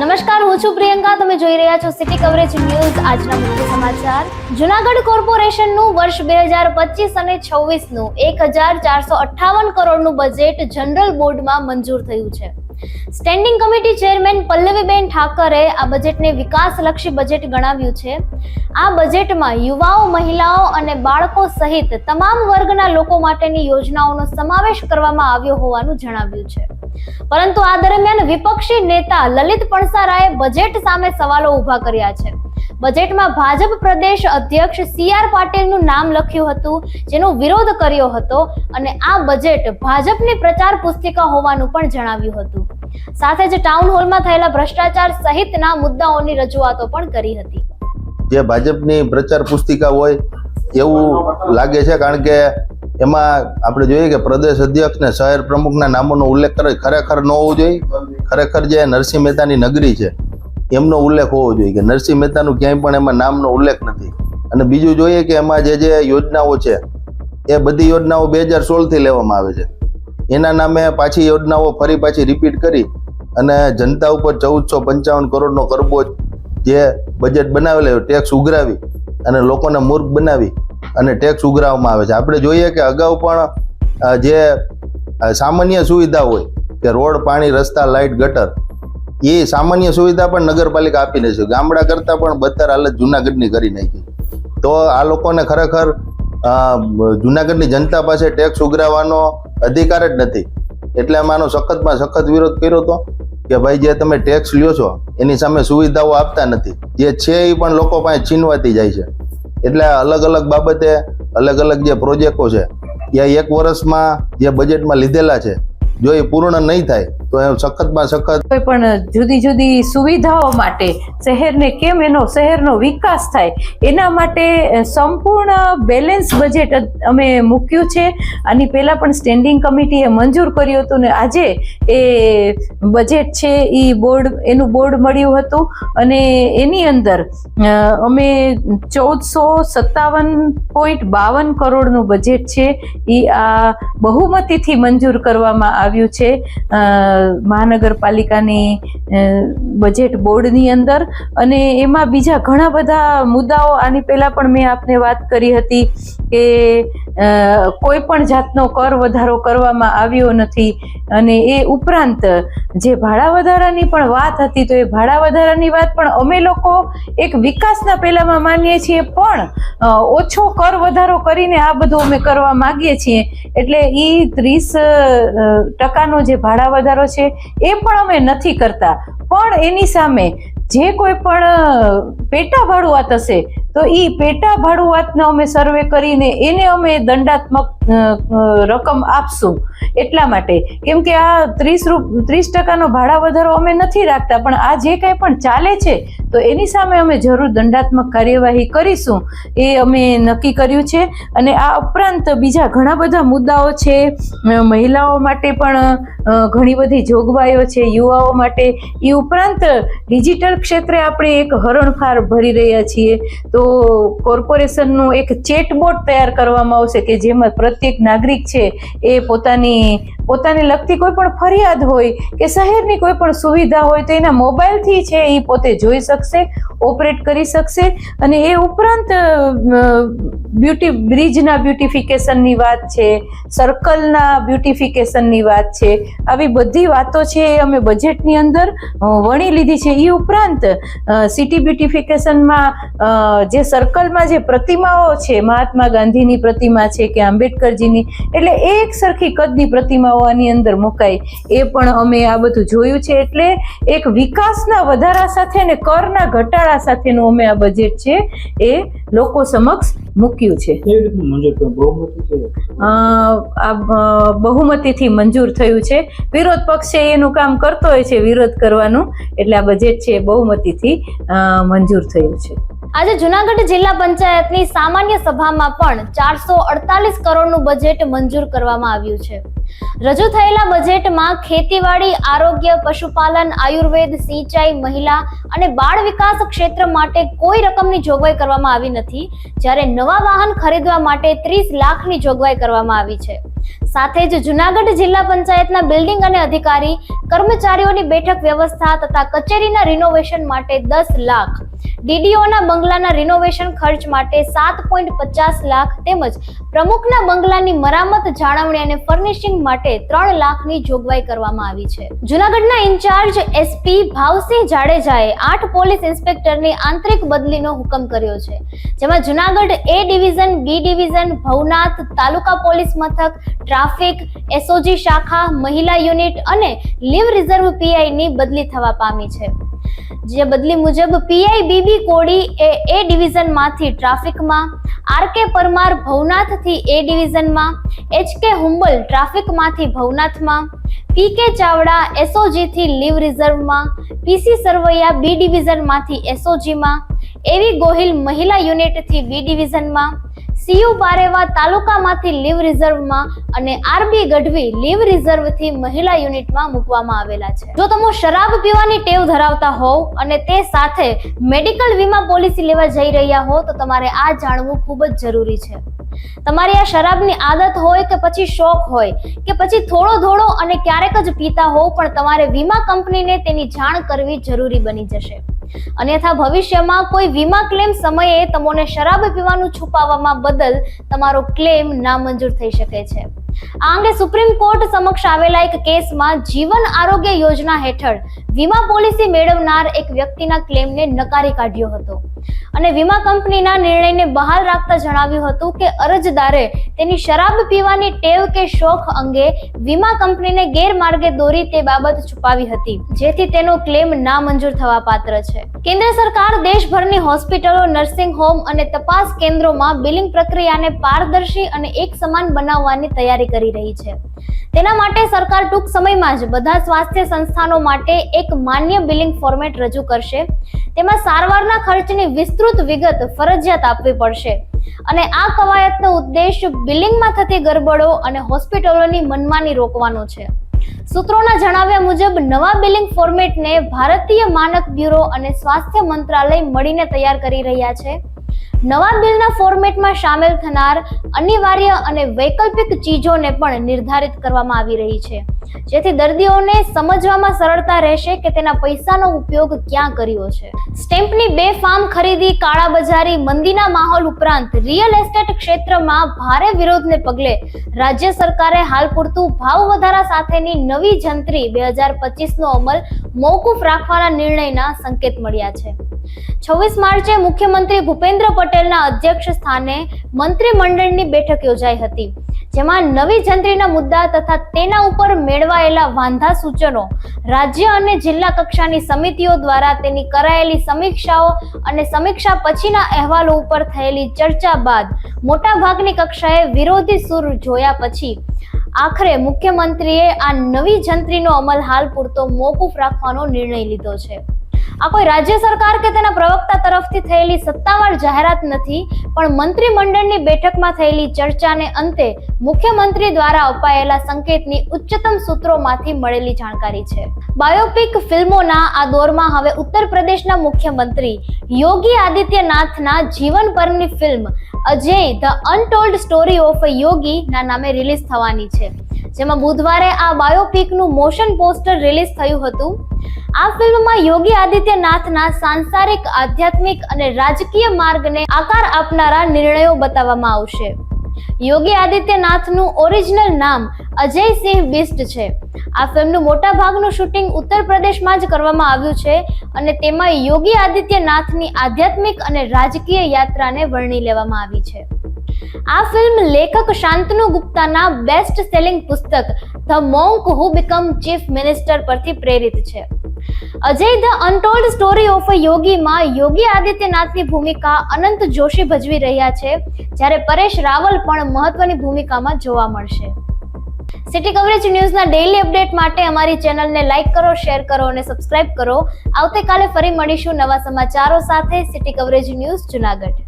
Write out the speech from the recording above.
નમસ્કાર, હું છું પ્રિયંકા. તમે જોઈ રહ્યા છો સિટી કવરેજ ન્યૂઝ આજના મુખ્ય સમાચાર. જુનાગઢ કોર્પોરેશનનું વર્ષ બે હજાર પચીસ અને છવ્વીસનું એક હજાર ચારસો અઠ્ઠાવન કરોડનું બજેટ જનરલ બોર્ડમાં મંજૂર થયું છે. Standing committee chairman Pallaviben Thakare આ બજેટને વિકાસલક્ષી બજેટ ગણાવ્યું છે. આ બજેટમાં યુવાઓ, મહિલાઓ અને બાળકો સહિત તમામ વર્ગના લોકો માટેની યોજનાઓનો સમાવેશ કરવામાં આવ્યો હોવાનું જણાવ્યું છે. પરંતુ આ દરમિયાન વિપક્ષી નેતા લલિત પણસારાએ બજેટ સામે સવાલો ઊભા કર્યા છે. બજેટમાં ભાજપ પ્રદેશ અધ્યક્ષ સી આર પાટીલનું નામ લખ્યું હતું, જેનો વિરોધ કર્યો હતો અને આ બજેટ ભાજપની પ્રચાર પુસ્તિકા હોવાનું પણ જણાવ્યું હતું. સાથે જ ટાઉન હોલમાં થયેલા ભ્રષ્ટાચાર સહિતના મુદ્દાઓની રજૂઆતો પણ કરી હતી. જે ભાજપની પ્રચાર પુસ્તિકા હોય એવું લાગે છે, કારણ કે એમાં આપણે જોઈએ કે પ્રદેશ અધ્યક્ષ ને શહેર પ્રમુખના નામોનો ઉલ્લેખ કરે, ખરેખર ન હોવો જોઈએ? ખરેખર જે નરસિંહ મહેતાની નગરી છે, એમનો ઉલ્લેખ હોવો જોઈએ કે નરસિંહ મહેતાનું ક્યાંય પણ એમાં નામનો ઉલ્લેખ નથી. અને બીજું જોઈએ કે એમાં જે જે યોજનાઓ છે, એ બધી યોજનાઓ બે હજાર સોળથી લેવામાં આવે છે. એના નામે પાછી યોજનાઓ ફરી પાછી રિપીટ કરી અને જનતા ઉપર ચૌદસો પંચાવન કરોડનો કરબો જે બજેટ બનાવેલો ટેક્સ ઉઘરાવી અને લોકોને મૂર્ખ બનાવી અને ટેક્સ ઉઘરાવવામાં આવે છે. આપણે જોઈએ કે અગાઉ પણ જે સામાન્ય સુવિધા હોય, કે રોડ, પાણી, રસ્તા, લાઇટ, ગટર, એ સામાન્ય સુવિધા પણ નગરપાલિકા આપી છે. ગામડા કરતાં પણ બદતર હાલત જુનાગઢની કરી નાખી. તો આ લોકોને ખરેખર જૂનાગઢની જનતા પાસે ટેક્સ ઉઘરાવવાનો અધિકાર જ નથી. એટલે અમે સખતમાં સખત વિરોધ કર્યો હતો કે ભાઈ જે તમે ટેક્સ લ્યો છો, એની સામે સુવિધાઓ આપતા નથી. જે છે એ પણ લોકો પાસે છીનવાતી જાય છે. એટલે અલગ અલગ બાબતે અલગ અલગ જે પ્રોજેક્ટો છે એ એક વર્ષમાં જે બજેટમાં લીધેલા છે જો એ પૂર્ણ નહીં થાય, તો એ સખતમાં સખત કોઈ પણ જુદી જુદી સુવિધાઓ માટે શહેરને કેમ એનો શહેરનો વિકાસ થાય, એના માટે સંપૂર્ણ બેલેન્સ બજેટ અમે મૂક્યું છે. આની પહેલાં પણ સ્ટેન્ડિંગ કમિટીએ મંજૂર કર્યું હતું ને આજે એ બજેટ છે એ બોર્ડ એનું બોર્ડ મળ્યું હતું. અને એની અંદર અમે ચૌદસો સત્તાવન પોઈન્ટ બાવન કરોડનું બજેટ છે. એ આ બહુમતીથી મંજૂર કરવામાં આવ્યું છે. મહાનગરપાલિકાની બજેટ બોર્ડની અંદર. અને એમાં બીજા ઘણા બધા મુદ્દાઓ, આની પહેલાં પણ મેં આપને વાત કરી હતી કે કોઈ પણ જાતનો કર વધારો કરવામાં આવ્યો નથી. અને એ ઉપરાંત જે ભાડા વધારાની પણ વાત હતી, તો એ ભાડા વધારાની વાત પણ અમે લોકો એક વિકાસના પહેલામાં માનીએ છીએ, પણ ઓછો કર વધારો કરીને આ બધું અમે કરવા માંગીએ છીએ. એટલે એ ત્રીસ ટકાનો જે ભાડા વધારો છે એ પણ અમે નથી કરતા. પણ એની સામે જે કોઈ પણ પેટા ભાડુઆત હશે, તો એ પેટા ભાડુઆતનો અમે સર્વે કરીને એને અમે દંડાત્મક રકમ આપશું. એટલા માટે. કેમ કે આ ત્રીસ રૂપ, ત્રીસ ટકાનો ભાડા વધારો અમે નથી રાખતા, પણ આ જે કંઈ પણ ચાલે છે, તો એની સામે અમે જરૂર દંડાત્મક કાર્યવાહી કરીશું. એ અમે નક્કી કર્યું છે. અને આ ઉપરાંત બીજા ઘણા બધા મુદ્દાઓ છે. મહિલાઓ માટે પણ ઘણી બધી જોગવાઈઓ છે, યુવાઓ માટે. એ ઉપરાંત ડિજિટલ ક્ષેત્રે આપણે એક હરણફાર ભરી રહ્યા છીએ. તો કોર્પોરેશનનું એક ચેટબોટ તૈયાર કરવામાં આવશે કે જેમાં પ્રત્યેક નાગરિક છે, એ પોતાની, પોતાને લગતી કોઈ પણ ફરિયાદ હોય કે શહેરની કોઈ પણ સુવિધા હોય તો એના મોબાઈલથી છે એ પોતે જોઈ શકશે, ઓપરેટ કરી શકશે અને એ ઉપરાંત બ્યુટી, બ્રિજના બ્યુટિફિકેશનની વાત છે, સર્કલના બ્યુટિફિકેશનની વાત છે, આવી બધી વાતો છે એ અમે બજેટની અંદર વણી લીધી છે. એ ઉપરાંત સિટી બ્યુટિફિકેશનમાં જે સર્કલમાં જે પ્રતિમાઓ છે, મહાત્મા ગાંધીની પ્રતિમા છે કે આંબેડકરજીની એટલે એક સરખી કદની પ્રતિમાઓ આની અંદર મુકાય એ પણ અમે આ બધું જોયું છે. એટલે એક વિકાસના વધારા સાથે અને કરના ઘટાડા સાથેનું અમે આ બજેટ છે એ લોકો સમક્ષ મૂક્યું છે. આ બહુમતીથી મંજૂર થયું છે. વિરોધ પક્ષ છે એનું કામ કરતો હોય છે વિરોધ કરવાનું. એટલે આ બજેટ છે એ બહુમતીથી મંજૂર થયું છે. આજે જુનાગઢ જિલ્લા પંચાયતની સામાન્ય સભામાં પણ ચારસો અડતાલીસ કરોડનું બજેટ મંજૂર કરવામાં આવ્યું છે. રજૂ થયેલા બજેટમાં ખેતીવાડી, આરોગ્ય, પશુપાલન, આયુર્વેદ, સિંચાઈ, મહિલા અને બાળ વિકાસ ક્ષેત્ર માટે કોઈ રકમની જોગવાઈ કરવામાં આવી નથી. જ્યારે નવા વાહન ખરીદવા માટે ત્રીસ લાખની જોગવાઈ કરવામાં આવી છે. સાથે જ જુનાગઢ જિલ્લા પંચાયતના બિલ્ડિંગ અને અધિકારી, કર્મચારીઓની બેઠક વ્યવસ્થા તથા કચેરીના રિનોવેશન માટે દસ લાખ. ડીડીઓના બંગલાના રિનોવેશન ખર્ચ માટે સાત લાખ તેમજ પ્રમુખના બંગલાની મરામત, જાળવણી અને ફર્નિશિંગ માટે ત્રણ લાખની જોગવાઈ કરવામાં આવી છે. જુનાગઢના ઇન્ચાર્જ એસપી ભાવસિંહ જાડેજાએ આઠ પોલીસ ઇન્સ્પેક્ટરની આંતરિક બદલીનો હુકમ કર્યો છે, જેમાં Junagadh A division, B division, Bhavnath taluka police મથક ટ્રાફિક એસઓજી શાખા, મહિલા યુનિટ અને લીવ રિઝર્વ પીઆઈ ની બદલી થવા પામી છે. જે બદલી મુજબ પીઆઈ બીબી કોડી એ એ ડિવિઝનમાંથી ટ્રાફિકમાં આર કે પરમાર ભવનાથથી એ ડિવિઝનમાં એચ કે હુંબલ ટ્રાફિકમાંથી ભવનાથમાં પી કે ચાવડા એસઓજીથી લીવ રિઝર્વમાં પીસી સરવૈયા બી ડિવિઝનમાંથી એસઓજીમાં એવી ગોહિલ મહિલા યુનિટથી બી ડિવિઝનમાં સીયુ બારેવા તાલુકામાંથી લીવ રિઝર્વમાં અને આરબી ગઢવી લીવ રિઝર્વથી મહિલા યુનિટમાં મૂકવામાં આવેલા છે. જો તમે શરાબ પીવાની ટેવ ધરાવતા હોવ અને તે સાથે મેડિકલ વીમા પોલિસી લેવા જઈ રહ્યા હો, તો તમારે આ જાણવું ખૂબ જ જરૂરી છે. તમારી આ શરાબની આદત હોય કે પછી શોખ હોય, કે પછી થોડો થોડો અને ક્યારેક જ પીતા હોવ, પણ તમારે વીમા કંપનીને તેની જાણ કરવી જરૂરી બની જશે. અન્યથા ભવિષ્યમાં કોઈ વીમા ક્લેમ સમયે તમને શરાબ પીવાનું છુપાવવામાં બદલ તમારો ક્લેમ નામંજૂર થઈ શકે છે. આ અંગે સુપ્રીમ કોર્ટ સમક્ષ આવેલા એક કેસમાં જીવન આરોગ્ય યોજના હેઠળ વીમા પોલિસી મેળવનાર એક વ્યક્તિના ક્લેમને નકારી કાઢ્યો હતો. અને વીમા કંપનીના નિર્ણયને બહાલ રાખતા જણાવ્યું હતું કે અરજદારે તેની શરાબ પીવાની ટેવ કે શોખ અંગે વીમા કંપનીને ગેરમાર્ગે દોરી તે બાબત છુપાવી હતી, જેથી તેનો ક્લેમ નામંજૂર થવા પાત્ર છે. કેન્દ્ર સરકાર દેશભરની હોસ્પિટલો, નર્સિંગ હોમ અને તપાસ કેન્દ્રોમાં બિલિંગ પ્રક્રિયાને પારદર્શી અને એક સમાન બનાવવાની તૈયારી કરી રહી છે. તેના માટે સરકાર ટૂંક સમયમાં જ બધા સ્વાસ્થ્ય સંસ્થાનો માટે એક માન્ય બિલિંગ ફોર્મેટ રજૂ કરશે. તેમાં સારવારના ખર્ચની વિસ્તૃત વિગત ફરજિયાત આપવી પડશે. અને આ કવાયતનો ઉદ્દેશ બિલિંગમાં થતી ગરબડો અને હોસ્પિટલોની મનમાની રોકવાનો છે. સૂત્રોના જણાવ્યા મુજબ, નવા બિલિંગ ફોર્મેટને ભારતીય માનક બ્યુરો અને સ્વાસ્થ્ય મંત્રાલય મળીને તૈયાર કરી રહ્યા છે. નવા બિલના ફોર્મેટમાં સામેલ થનાર અનિવાર્ય અને વૈકલ્પિક ચીજોને પણ નિર્ધારિત કરવામાં આવી રહી છે. જેથી દર્દીઓને સમજવામાં સરળતા રહેશે કે તેના પૈસાનો ઉપયોગ ક્યાં કર્યો છે. સ્ટેમ્પની બે ફાર્મ ખરીદી કાળાબજારી મંદીના માહોલ ઉપરાંત રિયલ એસ્ટેટ ક્ષેત્રમાં ભારે વિરોધને પગલે રાજ્ય સરકારે હાલ પૂરતું ભાવ વધારા સાથેની નવી જંત્રી બે હજાર પચીસનો અમલ મોકૂફ રાખવાના નિર્ણયના સંકેત મળ્યા છે. છવ્વીસ માર્ચે મુખ્યમંત્રી ભૂપેન્દ્ર પટેલના અધ્યક્ષ સ્થાને મંત્રીમંડળની બેઠક યોજાઈ હતી, જેમાં નવી જંત્રીના મુદ્દા તથા તેના ઉપર મેળવાયેલા વાંધા સૂચનો, રાજ્ય અને જિલ્લા કક્ષાની સમિતિઓ દ્વારા તેની કરાયેલી સમીક્ષાઓ અને સમીક્ષા પછીના અહેવાલો ઉપર થયેલી ચર્ચા બાદ મોટાભાગની કક્ષાએ વિરોધી સૂર જોયા પછી, આખરે મુખ્યમંત્રીએ આ નવી જંત્રીનો અમલ હાલ પૂરતો મોકૂફ રાખવાનો નિર્ણય લીધો છે. આ કોઈ રાજ્ય સરકાર કે તેના પ્રવક્તા તરફથી થયેલી સત્તાવાર જાહેરાત નથી, પણ મંત્રીમંડળની બેઠકમાં થયેલી ચર્ચાને અંતે મુખ્યમંત્રી દ્વારા અપાયેલા સંકેતની ઉચ્ચતમ સૂત્રોમાંથી મળેલી જાણકારી છે. બાયોપિક ફિલ્મોના આ દોરમાં હવે ઉત્તર પ્રદેશના મુખ્યમંત્રી યોગી આદિત્યનાથના જીવન પરની film Ajay the untold story of Yogi ના નામે રિલીઝ થવાની છે. જેમાં બુધવારે આ બાયોપિકનું મોશન પોસ્ટર રિલીઝ થયું હતું. આ ફિલ્મમાં યોગી આદિત્યનાથના સાંસારિક, આધ્યાત્મિક અને રાજકીય માર્ગને આકાર આપનારા નિર્ણયો બતાવવામાં આવશે. યોગી આદિત્યનાથનું ઓરિજિનલ નામ અજયસિંહ બિસ્ટ છે. આ ફિલ્મનું મોટા ભાગનું શૂટિંગ ઉત્તર પ્રદેશમાં જ કરવામાં આવ્યું છે અને તેમાં યોગી આદિત્યનાથની આધ્યાત્મિક અને રાજકીય યાત્રાને વર્ણી લેવામાં આવી છે. આ ફિલ્મ લેખક શાંતનુ ગુપ્તાના બેસ્ટ સેલિંગ પુસ્તક the monk who become chief minister પરથી પ્રેરિત છે. Ajay the untold story of a યોગીમાં Yogi આદિત્યનાથની ભૂમિકા અનંત જોશી ભજવી રહ્યા છે, જ્યારે પરેશ રાવલ પણ મહત્વની ભૂમિકામાં જોવા મળશે. સિટી કવરેજ ન્યૂઝના ડેઇલી અપડેટ માટે અમારી ચેનલને લાઇક કરો શેર કરો અને સબસ્ક્રાઇબ કરો. આવતીકાલે ફરી મળીશું નવા સમાચારો સાથે. City coverage news Junagadh.